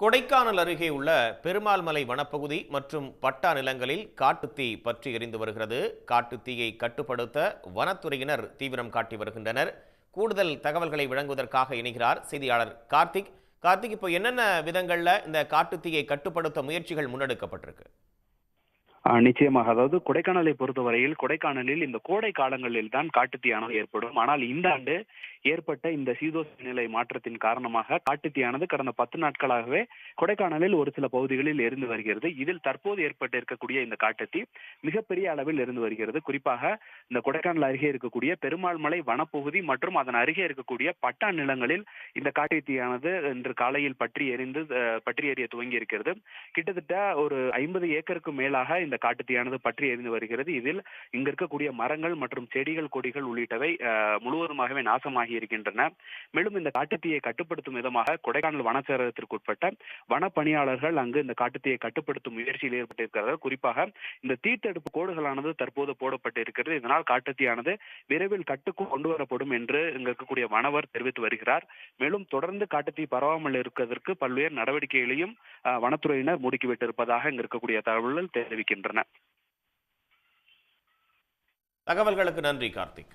கொடைக்கானல் அருகே உள்ள பெருமாள் மலை வனப்பகுதி மற்றும் பட்டா நிலங்களில் காட்டுத்தீ பற்றி எரிந்து வருகிறது. காட்டுத்தீயை கட்டுப்படுத்த வனத்துறையினர் தீவிரம் காட்டி வருகின்றனர். கூடுதல் தகவல்களை வழங்குவதற்காக இணைகிறார் செய்தியாளர் கார்த்திக். கார்த்திக் இப்போ என்னென்ன விதங்கள்ல இந்த காட்டுத்தீயை கட்டுப்படுத்த முயற்சிகள் முன்னெடுக்கப்பட்டிருக்கு? ஆஹ் நிச்சயமாக. அதாவது கொடைக்கானலை பொறுத்தவரையில் கொடைக்கானலில் இந்த கோடை காலங்களில் தான் காட்டுத்தீயானது ஏற்படும். ஆனால் இந்த ஆண்டு ஏற்பட்ட இந்த சீதோஷ நிலை மாற்றத்தின் காரணமாக காட்டுத்தீயானது கடந்த பத்து நாட்களாகவே கொடைக்கானலில் ஒரு சில பகுதிகளில் எரிந்து வருகிறது. இதில் தற்போது ஏற்பட்டு இருக்கக்கூடிய இந்த காட்டுத்தீ மிகப்பெரிய அளவில் இருந்து வருகிறது. குறிப்பாக இந்த கொடைக்கானல் அருகே இருக்கக்கூடிய பெருமாள் மலை வனப்பகுதி மற்றும் அதன் அருகே இருக்கக்கூடிய பட்டா நிலங்களில் இந்த காட்டுத்தீயானது இன்று காலையில் பற்றி எரிந்து பற்றி எரிய துவங்கி இருக்கிறது. கிட்டத்தட்ட ஒரு ஐம்பது ஏக்கருக்கு மேலாக இந்த காட்டுத்தீயானது பற்றி எரிந்து வருகிறது. இதில் இங்க இருக்கக்கூடிய மரங்கள் மற்றும் செடிகள் கொடிகள் உள்ளிட்டவை முழுவதுமாகவே நாசமாகி இருக்கின்றன மேலும் இந்த காட்டுத்தீயை கட்டுப்படுத்தும் விதமாக கொடைக்கானல் வனச்சரகத்திற்கு உட்பட்ட வன அங்கு இந்த காட்டுத்தீயை கட்டுப்படுத்தும் முயற்சியில் ஏற்பட்டிருக்கிறார்கள் குறிப்பாக இந்த தீத்தடுப்பு கோடுகளானது தற்போது போடப்பட்டிருக்கிறது. இதனால் காட்டுத்தீயானது விரைவில் கட்டுக்கு கொண்டு வரப்படும் என்று இங்க இருக்கக்கூடிய வனவர் தெரிவித்து வருகிறார். மேலும் தொடர்ந்து காட்டுத்தீ பரவாமல் இருப்பதற்கு பல்வேறு நடவடிக்கைகளையும் வனத்துறையினர் முடுக்கிவிட்டிருப்பதாக இங்க இருக்கக்கூடிய தகவல்கள் தெரிவிக்கின்றன. தகவல்களுக்கு நன்றி கார்த்திக்.